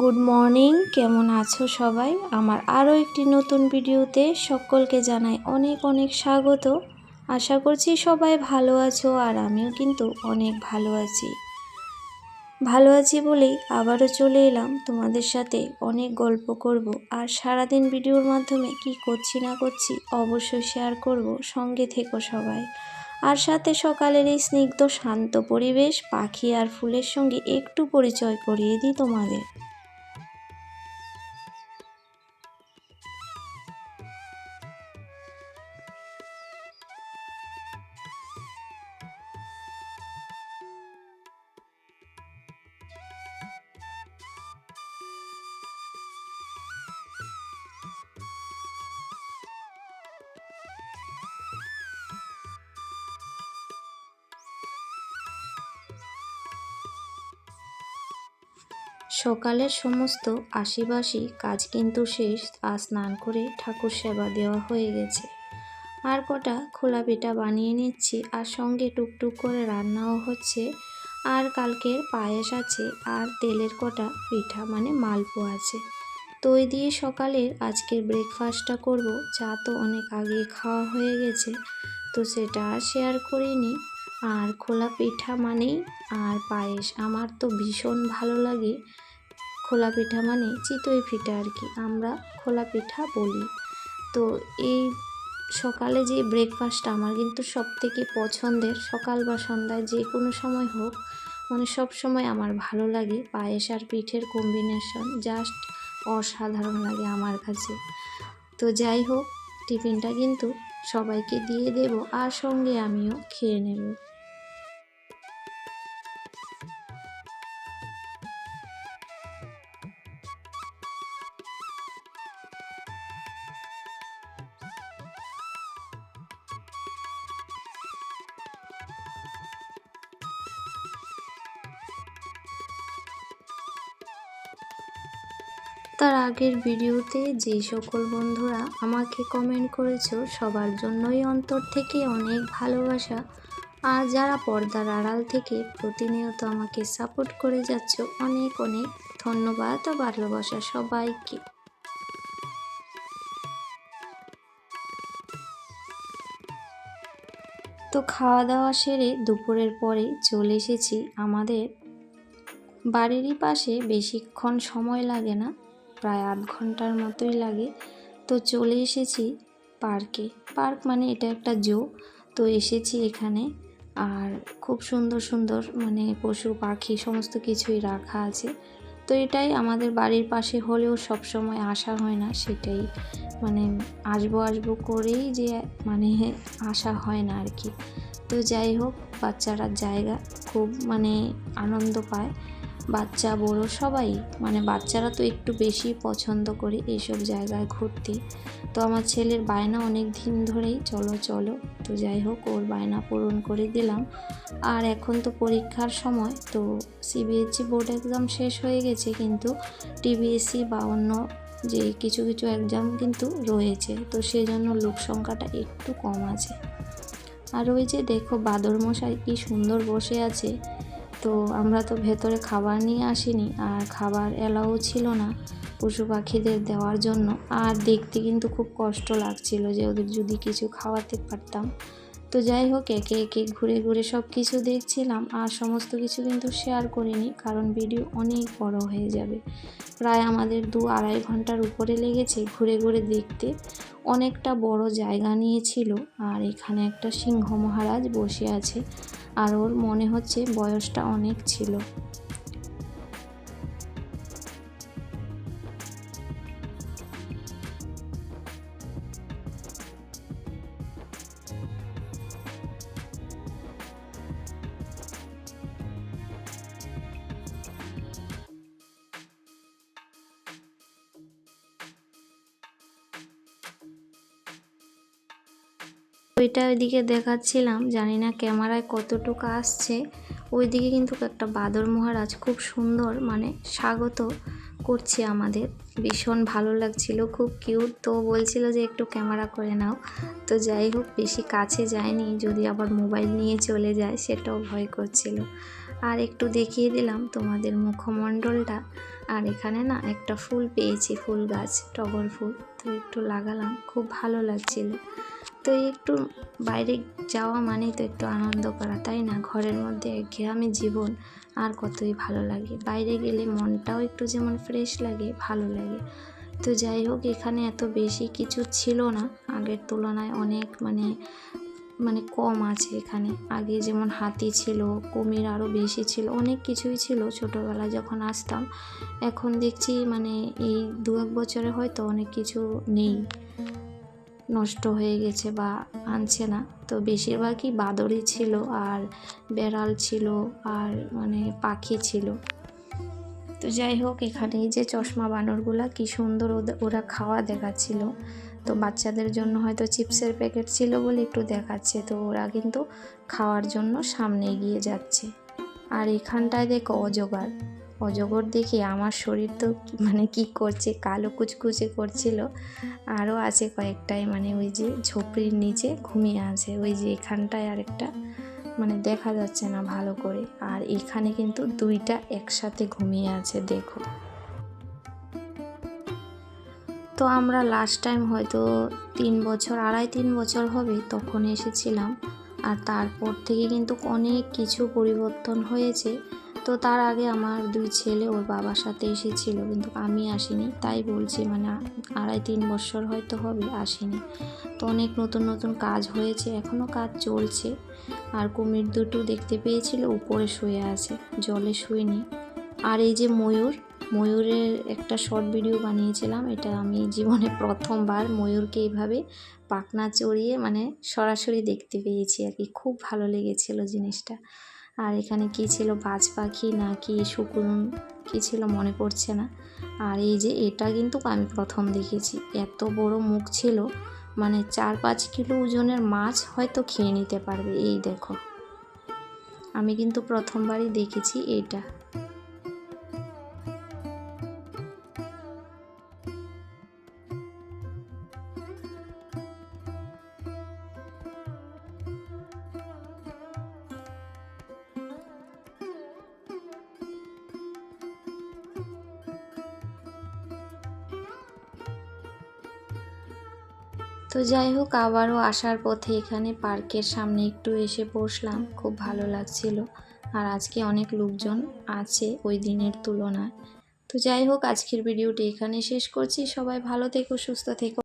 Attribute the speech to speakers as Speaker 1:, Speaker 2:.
Speaker 1: Good morning কেমন আছো সবাই? আমার আরও একটি নতুন ভিডিওতে সকলকে জানাই অনেক অনেক স্বাগত। আশা করছি সবাই ভালো আছো আর আমিও কিন্তু অনেক ভালো আছি। ভালো আছি বলেই আবারও চলে এলাম তোমাদের সাথে অনেক গল্প করব আর সারাদিন ভিডিওর মাধ্যমে কি করছি না করছি অবশ্যই শেয়ার করব, সঙ্গে থেকো সবাই। আর সাথে সকালের এই স্নিগ্ধ শান্ত পরিবেশ, পাখি আর ফুলের সঙ্গে একটু পরিচয় করিয়ে দিই তোমাদের। সকালের সমস্ত আশিবাসি কাজ কিন্তু শেষ আর স্নান করে ঠাকুর সেবা দেওয়া হয়ে গেছে। আর কটা খোলা পিঠা বানিয়ে নিচ্ছি আর সঙ্গে টুকটুক করে রান্নাও হচ্ছে। আর কালকের পায়েস আছে আর তেলের কটা পিঠা মানে মালপো আছে। ওই দিয়ে সকালের আজকের ব্রেকফাস্টটা করব, চা তো অনেক আগে খাওয়া হয়ে গেছে, তো সেটা আর শেয়ার করিনি। আর খোলা পিঠা মানেই আর পায়েস, আমার তো ভীষণ ভালো লাগে। খোলা পিঠা মানে চিতই পিঠা আর কি, আমরা খোলা পিঠা বলি। তো এই সকালে যে ব্রেকফাস্টটা আমার কিন্তু সব থেকে পছন্দের, সকাল বা সন্ধ্যায় যে কোনো সময় হোক মানে সব সময় আমার ভালো লাগে পায়েস আর পিঠের কম্বিনেশন জাস্ট অসাধারণ লাগে আমার কাছে। তো যাই হোক, টিফিনটা কিন্তু সবাইকে দিয়ে দেব আর সঙ্গে আমিও খেয়ে নেব। তার আগের ভিডিওতে যে সকল বন্ধুরা আমাকে কমেন্ট করেছ, সবার জন্যই অন্তর থেকে অনেক ভালোবাসা। আর যারা পর্দার আড়াল থেকে প্রতিনিয়ত আমাকে সাপোর্ট করে যাচ্ছ, অনেক অনেক ধন্যবাদ ও ভালোবাসা সবাইকে। তো খাওয়া দাওয়া সেরে দুপুরের পরে চলে এসেছি আমাদের বাড়িরই পাশে, বেশিক্ষণ সময় লাগে না। প্রায় আধ ঘণ্টার মতোই লাগে। তো চলে এসেছি পার্কে। পার্ক মানে এটা একটা জো। তো এসেছি এখানে। আর খুব সুন্দর সুন্দর মানে পশু, পাখি সমস্ত কিছুই রাখা আছে। তো এটাই আমাদের বাড়ির পাশে হলেও সব সময় আসা হয় না, সেটাই। মানে আসব আসব করেই যে মানে আসা হয় না আর কি। তো যাই হোক, বাচ্চারা জায়গা খুব মানে আনন্দ পায়। বাচ্চা, বড়ো সবাই মানে বাচ্চারা তো একটু বেশি পছন্দ করে এইসব জায়গায় ঘুরতে। তো আমার ছেলের বায়না অনেক দিন ধরেই, চলো চলো। তো যাই হোক, ওর বায়না পূরণ করে দিলাম। আর এখন তো পরীক্ষার সময়, তো সিবিএসসি বোর্ড এক্সাম শেষ হয়ে গেছে, কিন্তু টিবিএসসি বা অন্য যে কিছু কিছু এক্সাম কিন্তু রয়েছে। তো সেই জন্য লোক সংখ্যাটা একটু কম আছে। আর ওই যে দেখো বাদর মশাই কি সুন্দর বসে আছে। তো আমরা তো ভেতরে খাবার নিয়ে আসিনি আর খাবার এলাও ছিল না পশু পাখিদের দেওয়ার জন্য। আর দেখতে কিন্তু খুব কষ্ট লাগছিল যে ওদের যদি কিছু খাওয়াতে পারতাম। তো যাই হোক, একে একে ঘুরে ঘুরে সব কিছু দেখছিলাম আর সমস্ত কিছু কিন্তু শেয়ার করিনি কারণ ভিডিও অনেক বড় হয়ে যাবে। প্রায় আমাদের দু আড়াই ঘণ্টার উপরে লেগেছে ঘুরে ঘুরে দেখতে। অনেকটা বড় জায়গা নিয়েছিল আর এখানে একটা সিংহ মহারাজ বসে আছে। আর ওর মনে হচ্ছে বয়সটা অনেক ছিল। ওইটা ওইদিকে দেখাচ্ছিলাম, জানি না ক্যামেরায় কতটুকু আসছে। ওইদিকে কিন্তু একটা বাদর মহারাজ খুব সুন্দর মানে স্বাগত করছে আমাদের। ভীষণ ভালো লাগছিল, খুব কিউট তো বলছিল যে একটু ক্যামেরা করে নাও। তো যাই হোক, বেশি কাছে যায়নি, যদি আবার মোবাইল নিয়ে চলে যায় সেটাও ভয় করছিল। আর একটু দেখিয়ে দিলাম তোমাদের মুখমণ্ডলটা। আর এখানে না একটা ফুল পেয়েছি, ফুল গাছ, টগর ফুল। তো একটু লাগালাম, খুব ভালো লাগছিল। তো একটু বাইরে যাওয়া মানেই তো একটু আনন্দ করা, তাই না? ঘরের মধ্যে একঘেয়ামি জীবন, আর কতই ভালো লাগে। বাইরে গেলে মনটাও একটু যেমন ফ্রেশ লাগে, ভালো লাগে। তো যাই হোক, এখানে এত বেশি কিছু ছিল না। আগের তুলনায় অনেক মানে মানে কম আছে এখানে। আগে যেমন হাতি ছিল, কুমির আরও বেশি ছিল, অনেক কিছুই ছিল ছোটোবেলায় যখন আসতাম। এখন দেখছি মানে এই দু এক বছরে হয়তো অনেক কিছু নেই। নষ্ট হয়ে গেছে বা আনছে না। তো বেশিরভাগই বাদরই ছিল আর বেড়াল ছিল আর মানে পাখি ছিল। তো যাই হোক এখানে যে চশমা বানরগুলা কি সুন্দর ওরা খাওয়া দেখাচ্ছিল। তো বাচ্চাদের জন্য হয়তো চিপসের প্যাকেট ছিল বলে একটু দেখাচ্ছে। তো ওরা কিন্তু খাওয়ার জন্য সামনে এগিয়ে যাচ্ছে। আর এখানটায় দেখো অজগর। অজগর দেখে আমার শরীর তো মানে কি করছে, কালো কুচকুচে করছিল। আরও আছে কয়েকটাই মানে ওই যে ঝোপড়ির নিচে ঘুমিয়ে আছে। ওই যে এখানটায় আরেকটা মানে দেখা যাচ্ছে না ভালো করে। আর এখানে কিন্তু দুইটা একসাথে ঘুমিয়ে আছে, দেখো। তো আমরা লাস্ট টাইম হয়তো তিন বছর, আড়াই তিন বছর হবে তখন এসেছিলাম। আর তারপর থেকে কিন্তু অনেক কিছু পরিবর্তন হয়েছে। তো তার আগে আমার দুই ছেলে ওর বাবার সাথে এসেছিল, কিন্তু আমি আসিনি। তাই বলছি মানে আড়াই তিন বছর হয়তো হবে, আসিনি। তো অনেক নতুন নতুন কাজ হয়েছে এখনও কাজ চলছে। আর কুমির দুটো দেখতে পেয়েছিল, উপরে শুয়ে আছে, জলে শুইনি। আর এই যে ময়ূর, ময়ূরের একটা শর্ট ভিডিও বানিয়েছিলাম, এটা আমি জীবনে প্রথমবার ময়ূরকে এইভাবে পাখনা চড়িয়ে মানে সরাসরি দেখতে পেয়েছি আর কি। খুব ভালো লেগেছিল জিনিসটা। আর এখানে কি ছিল বাজ পাখি না কি শুকুন কি ছিল মনে পড়ছে না। আর এই যে এটা কিন্তু আমি প্রথম দেখেছি। এত বড় মুখ ছিল মানে চার পাঁচ কিলো ওজনের মাছ হয়তো খেয়ে নিতে পারবে। এই দেখো। আমি কিন্তু প্রথমবারই দেখেছি এইটা তো যাই হোক, আবারও আসার পথে এখানে পার্কের সামনে একটু এসে বসলাম। খুব ভালো লাগছিল। আর আজকে অনেক লোকজন আছে ওই দিনের তুলনায়। তো যাই হোক, আজকের ভিডিওটি এখানে শেষ করছি। সবাই ভালো থেকো, সুস্থ থেকো।